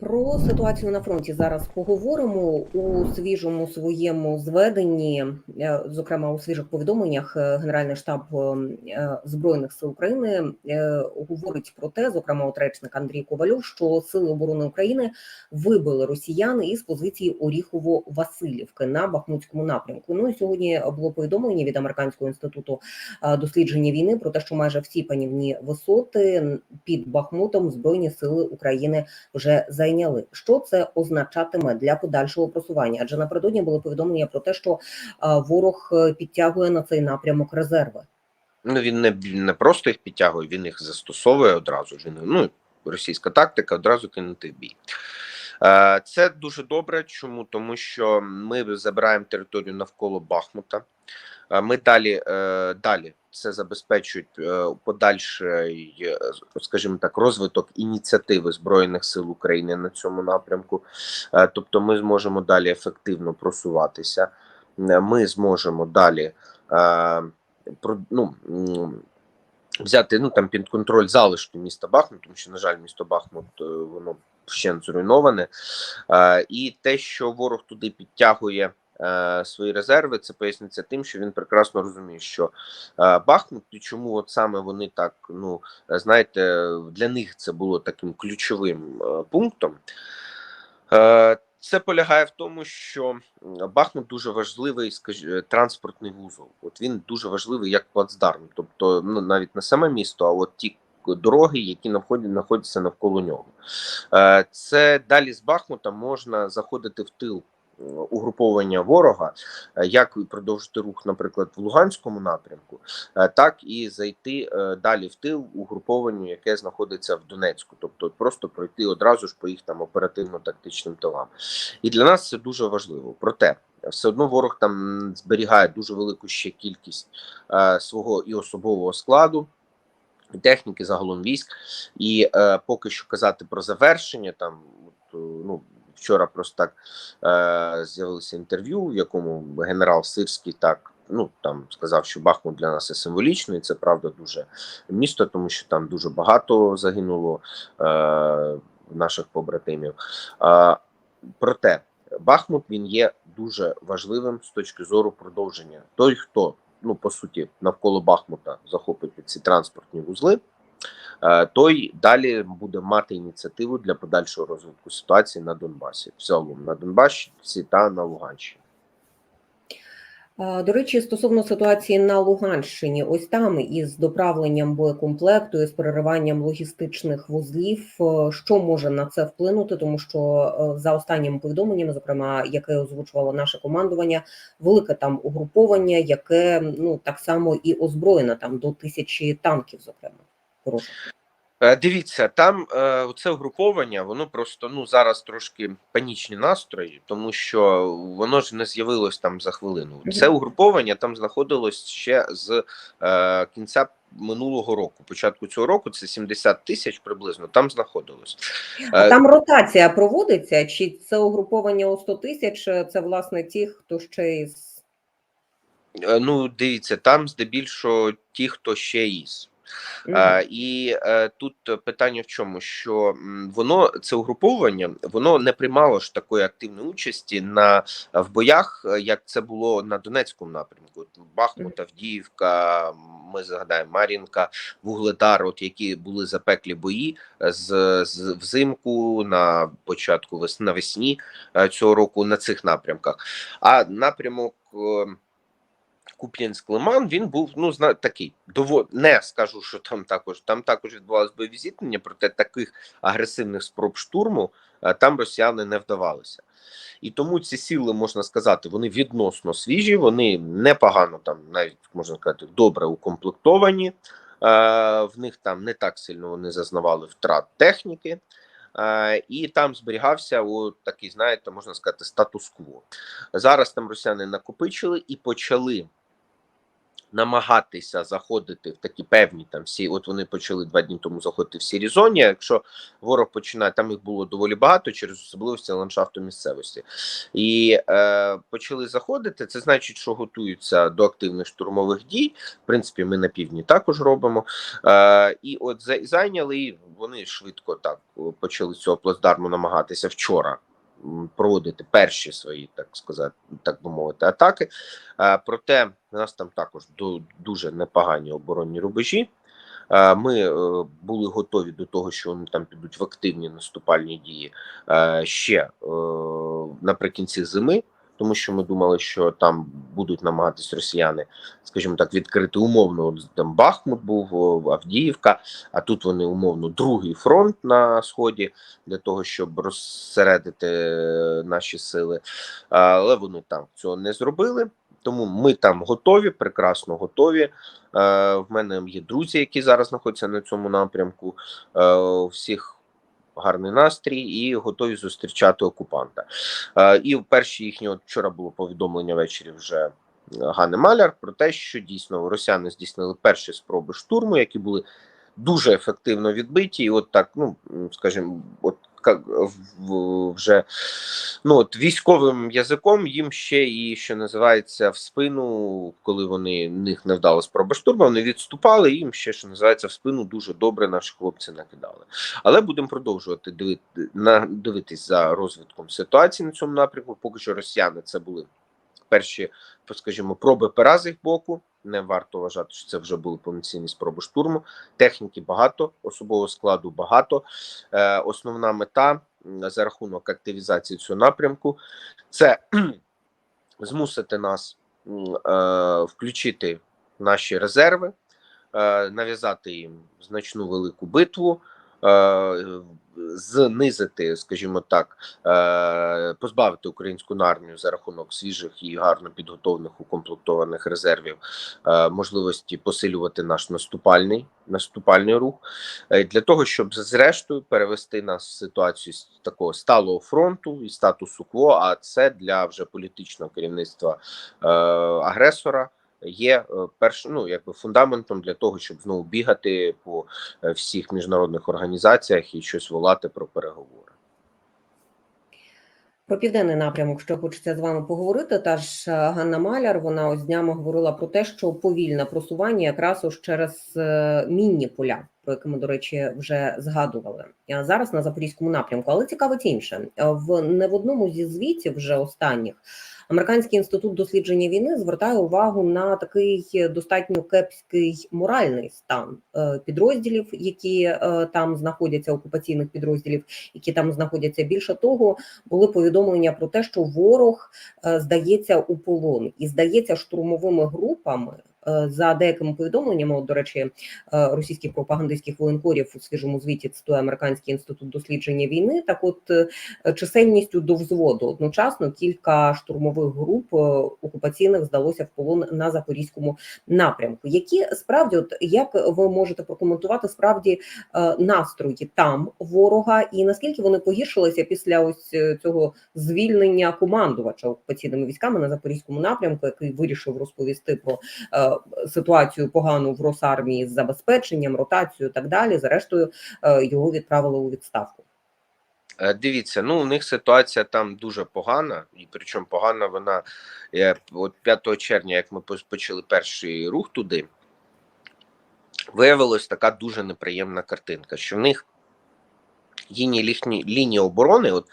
Про ситуацію на фронті зараз поговоримо у свіжому своєму зведенні, е, зокрема у свіжих повідомленнях. е, Генеральний штаб е, збройних сил України говорить про те, зокрема, от речник Андрій Ковальов, що сили оборони України вибили росіян із позиції Оріхово-Василівки на Бахмутському напрямку. Ну і сьогодні було повідомлення від американського інституту дослідження війни про те, що майже всі панівні висоти під Бахмутом збройні сили України вже зайняли. Що це означатиме для подальшого просування? Адже напередодні було повідомлення про те, що ворог е, підтягує на цей напрямок резерви. Ну він не, не просто їх підтягує, він їх застосовує одразу ж. Ну російська тактика одразу кинути бій. Е, Це дуже добре. Чому? Тому що ми забираємо територію навколо Бахмута. Е, Ми далі е, далі це забезпечують е, подальший, скажімо так, розвиток ініціативи збройних сил України на цьому напрямку. Тобто, ми зможемо далі ефективно просуватися. Ми зможемо далі ну. Взяти ну там під контроль залишки міста Бахмут, тому що на жаль, місто Бахмут воно ще зруйноване, і те, що ворог туди підтягує свої резерви, це поясниться тим, що він прекрасно розуміє, що е, Бахмут і чому от саме вони так, ну е, знаєте, для них це було таким ключовим е, пунктом. Е, це полягає в тому, що Бахмут дуже важливий, скажі, транспортний вузол. От він дуже важливий як плацдарм, тобто ну навіть не саме місто, а от ті дороги, які знаходяться навколо нього. Е, Це далі з Бахмута можна заходити в тил е, угруповання ворога, е, як продовжити рух, наприклад, в Луганському напрямку, е, так і зайти е, далі в тил угрупованню, яке знаходиться в Донецьку, тобто просто пройти одразу ж по їх там оперативно-тактичним тилам. І для нас це дуже важливо. Проте все одно ворог там зберігає дуже велику ще кількість е, свого і особового складу. і Техніки загалом військ, і е, поки що казати про завершення, там от, е, ну вчора просто так е, з'явилося інтерв'ю, в якому генерал Сирський так ну там сказав, що Бахмут для нас є символічний. Це правда дуже місто, тому що там дуже багато загинуло е, наших побратимів. Е, проте Бахмут він є дуже важливим з точки зору продовження. Той, хто ну по суті навколо Бахмута захопить ці транспортні вузли. Е, Той далі буде мати ініціативу для подальшого розвитку ситуації на Донбасі, взагалом на Донбасі та на Луганщині. До речі, стосовно ситуації на Луганщині, ось там із доправленням боєкомплекту, із перериванням логістичних вузлів, е, що може на це вплинути, тому що е, за останніми повідомленнями, зокрема, яке озвучувало наше командування, велике там угруповання, яке ну так само і озброєне там до тисячі танків, зокрема. Хороше. Е, Дивіться, там е, це угруповання, воно просто ну зараз трошки панічні настрої, тому що воно ж не з'явилось там за хвилину. Це угруповання там знаходилось ще з е, кінця минулого року. Початку цього року це 70 тисяч приблизно там знаходилось. А Е, там ротація проводиться, чи це угруповання у 100 тисяч? Це власне ті, хто ще із е, Ну, дивіться, там здебільшого ті, хто ще із. Е, і е, тут питання в чому, що воно це угруповання, воно не приймало ж такої активної участі на в боях, е, як це було на Донецькому напрямку. Бахмут, Авдіївка, ми згадаємо Мар'їнка, Вугледар, от які були запеклі бої е, з, з взимку на початку весни навесні е, цього року на цих напрямках. А напрямок. Куп'янськ Лиман він був ну зна такий дово не скажу, що там також там також відбувалось бойові зіткнення, проте таких агресивних спроб штурму е, там росіяни не вдавалися. І тому ці сили можна сказати, вони відносно свіжі, вони непогано там, навіть можна сказати, добре укомплектовані. Е, в них там не так сильно вони зазнавали втрат техніки. Е, і там зберігався о, такий, знаєте, можна сказати, статус-кво. Зараз там росіяни накопичили і почали намагатися заходити в такі певні там всі. От вони почали два дні тому заходити в сірі зоні. Якщо ворог починає, там їх було доволі багато через особливості ландшафту місцевості, і е, почали заходити. Це значить, що готуються до активних штурмових дій. В принципі, ми на півдні також робимо. Е, і от зайняли і вони швидко так почали цього плацдарму намагатися вчора. Проводити перші свої, так сказати, так би мовити, атаки. Е, Проте у нас там також до дуже непогані оборонні рубежі. Е, Ми е, були готові до того, що вони там підуть в активні наступальні дії ще наприкінці зими, тому що ми думали, що там будуть намагатись росіяни, скажімо так, відкрити умовно. Там Бахмут був, Авдіївка, а тут вони умовно другий фронт на сході для того, щоб розсередити е, наші сили. Але вони там цього не зробили. Тому ми там готові, прекрасно готові. Е, в мене є друзі, які зараз знаходяться на цьому напрямку. Е, всіх гарний настрій і готові зустрічати окупанта. Е, і в перші їхні от вчора було повідомлення ввечері вже е, Гани Маляр про те, що дійсно росіяни здійснили перші спроби штурму, які були дуже ефективно відбиті. І от так, ну скажімо, от как вже ну от військовим язиком їм ще і що називається в спину, коли вони них не вдала спроба штурму, вони відступали. Їм ще що називається в спину дуже добре наші хлопці накидали. Але будемо продовжувати дивити на дивитись за розвитком ситуації на цьому напрямку. Поки що росіяни це були перші, скажімо, проби пера з їх боку. Не варто вважати, що це вже були повноцінні спроби штурму. Техніки багато, особового складу багато. Е, основна мета за рахунок активізації цього напрямку це змусити нас е, включити наші резерви, е, нав'язати їм значну велику битву. Е, Знизити, скажімо так, е, позбавити українську армію за рахунок свіжих і гарно підготовлених укомплектованих резервів е, можливості посилювати наш наступальний наступальний рух для того, щоб зрештою перевести нас в ситуацію з такого сталого фронту і статусу кво. А це для вже політичного керівництва агресора. Є е, перш, ну, якби фундаментом для того, щоб знову бігати по е, всіх міжнародних організаціях і щось волати про переговори. Про південний напрямок, що хочеться з вами поговорити. Та ж е, Ганна Маляр, вона ось днями говорила про те, що повільне просування якраз ось через мінні поля, про які ми, до речі, вже згадували. А зараз на запорізькому напрямку. Але цікавить інше в не в одному зі звітів вже останніх. Американський інститут дослідження війни звертає увагу на такий достатньо кепський моральний стан е, підрозділів, які е, там знаходяться, окупаційних підрозділів, які там знаходяться. Більше того, були повідомлення про те, що ворог е, здається у полон і здається штурмовими групами. Е, За деякими повідомленнями, от, до речі, е, російських пропагандистських воєнкорів у свіжому звіті цитує американський інститут дослідження війни. Так, от е, чисельністю до взводу одночасно кілька штурмових груп окупаційних здалося в полон на запорізькому напрямку. Які справді, от як ви можете прокоментувати справді настрої там ворога, і наскільки вони погіршилися після ось цього звільнення командувача окупаційними військами на запорізькому напрямку, який вирішив розповісти про ситуацію погану в Росармії з забезпеченням, ротацією і так далі. Зрештою е, його відправили у відставку. Е, Дивіться, ну у них ситуація там дуже погана, і причому погана вона е, от 5 червня, як ми почали перший рух туди, виявилась така дуже неприємна картинка, що в них їхні лінії, оборони, от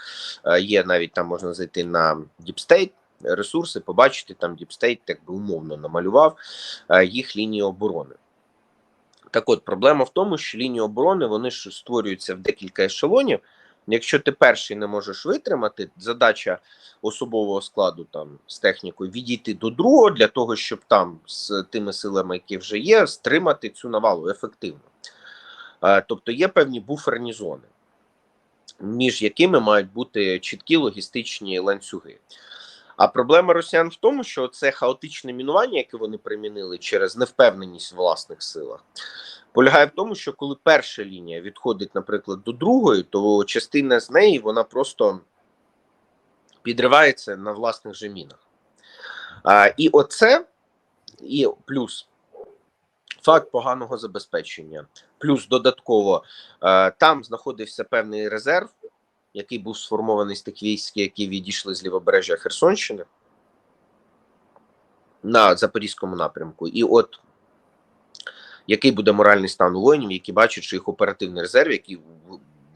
є навіть там можна зайти на State, ресурси, побачити там State, так би умовно намалював е, їх лінії оборони. Так от, проблема в тому, що лінії оборони вони ж створюються в декілька ешелонів. Якщо ти перший не можеш витримати, задача особового складу там з технікою відійти до другого для того, щоб там з тими силами, які вже є, стримати цю навалу ефективно. Е, Тобто є певні буферні зони, між якими мають бути чіткі логістичні ланцюги. А проблема росіян в тому, що це хаотичне мінування, яке вони примінили через невпевненість в власних силах, полягає в тому, що коли перша лінія відходить, наприклад, до другої, то частина з неї вона просто підривається на власних же мінах. А, і оце і плюс факт поганого забезпечення, плюс додатково е, там знаходився певний резерв, який був сформований з тих військ, які відійшли з лівобережжя Херсонщини на Запорізькому напрямку. І от який буде моральний стан воїнів, які бачать, що їх оперативний резерв, який в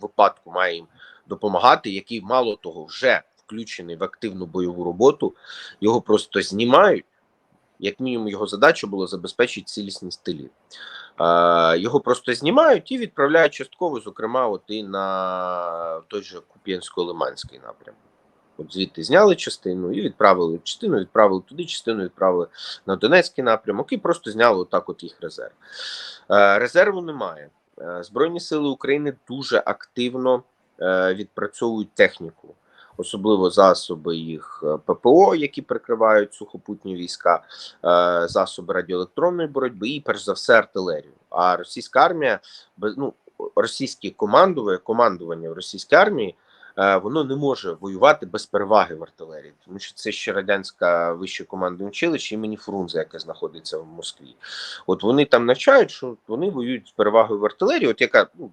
випадку має їм допомагати, який мало того вже включений в активну бойову роботу, його просто знімають. Як мінімум, його задача було забезпечити цілісність тилів. Його просто знімають і відправляють частково, зокрема, от і на той же Куп'янсько-Лиманський напрямок. От звідти зняли частину і відправили частину, відправили туди, частину відправили на Донецький напрямок і просто зняли отак от їх резерв. Е, резерву немає. Е, Збройні сили України дуже активно е, відпрацьовують техніку, особливо засоби їх е, ППО, які прикривають сухопутні війська, е, засоби радіоелектронної боротьби і, перш за все, артилерію. А російська армія ну російське командування, командування в російській армії. е, Воно не може воювати без переваги в артилерії, тому що це ще радянська вище командне училище імені Фрунзе, яке знаходиться в Москві. От вони там навчають, що вони воюють з перевагою в артилерії, от яка ну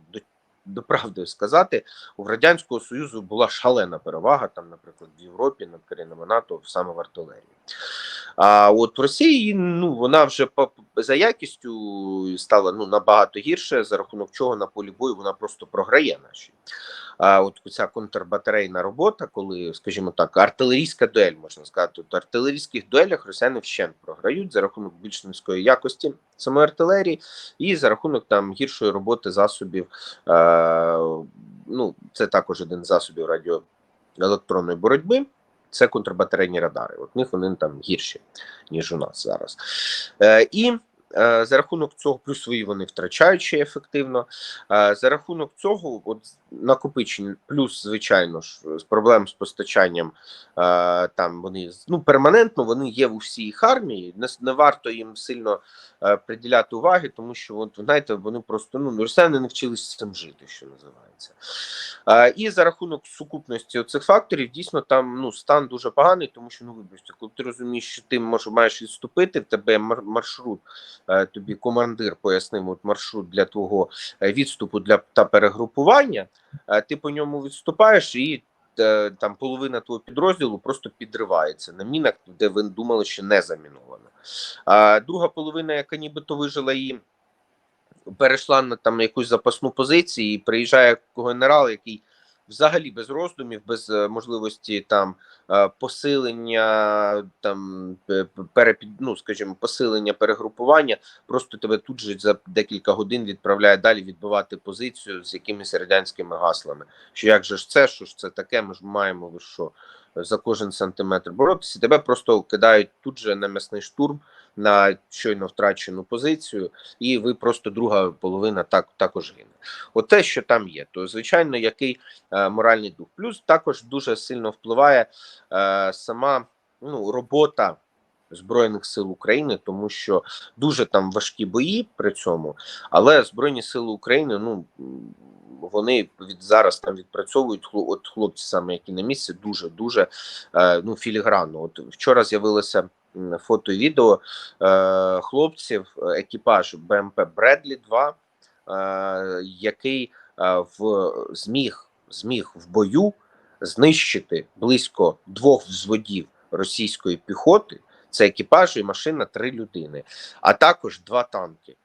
до, до правди сказати, у радянського союзу була шалена перевага, там, наприклад, в Європі над країнами НАТО саме в артилерії. А от в Росії ну вона вже за якістю стала ну набагато гірше, за рахунок чого на полі бою вона просто програє наші. А от ця контрбатарейна робота, коли, скажімо так, артилерійська дуель, можна сказати, в артилерійських дуелях росіяни вщент програють за рахунок більш низької якості самої артилерії і за рахунок там гіршої роботи засобів. Е, ну, це також один з засобів радіоелектронної боротьби. Це контрбатарейні радари. От них вони там гірші, ніж у нас зараз. Е, і за рахунок цього, плюс свої вони втрачають ще ефективно. Е, за рахунок цього, от накопичення, плюс, звичайно ж, проблем з постачанням, е, там вони ну, перманентно вони є в усій армії. Не, не варто їм сильно е, приділяти уваги, тому що от, знаєте, вони просто ну, росіяни не вчились з цим жити, що називається. Е, і за рахунок сукупності цих факторів, дійсно там ну, стан дуже поганий, тому що ну вибачте, коли ти розумієш, що ти може, маєш відступити, в тебе маршрут, е, тобі командир пояснив от маршрут для твого е, відступу для та перегрупування. е, Ти по ньому відступаєш і. е, Там половина твого підрозділу просто підривається на мінах, де ви думали, що не заміновано. А друга половина, яка нібито вижила і перейшла на там якусь запасну позицію, і приїжджає генерал, який взагалі без роздумів, без е, можливості там е, посилення, там пе- перепід, ну, скажімо, посилення перегрупування, просто тебе тут же за декілька годин відправляє далі відбивати позицію з якимись радянськими гаслами. Що як же ж це, що ж це таке? Ми ж маємо що за кожен сантиметр боротися. Тебе просто кидають тут же на м'ясний штурм на щойно втрачену позицію, і ви просто друга половина так також гине. От що там є, то звичайно, який е, моральний дух. Плюс також дуже сильно впливає е, сама ну, робота. Збройних сил України, тому що дуже там важкі бої при цьому, але Збройні сили України, ну вони від зараз там відпрацьовують от хлопці, саме які на місці, дуже дуже е, ну філігранно. От вчора з'явилося м, фото і відео е, хлопців, екіпажу екіпаж БМП Бредлі 2 е, який е, в зміг зміг в бою знищити близько двох взводів російської піхоти. Це екіпаж і машина три людини, а також два танки.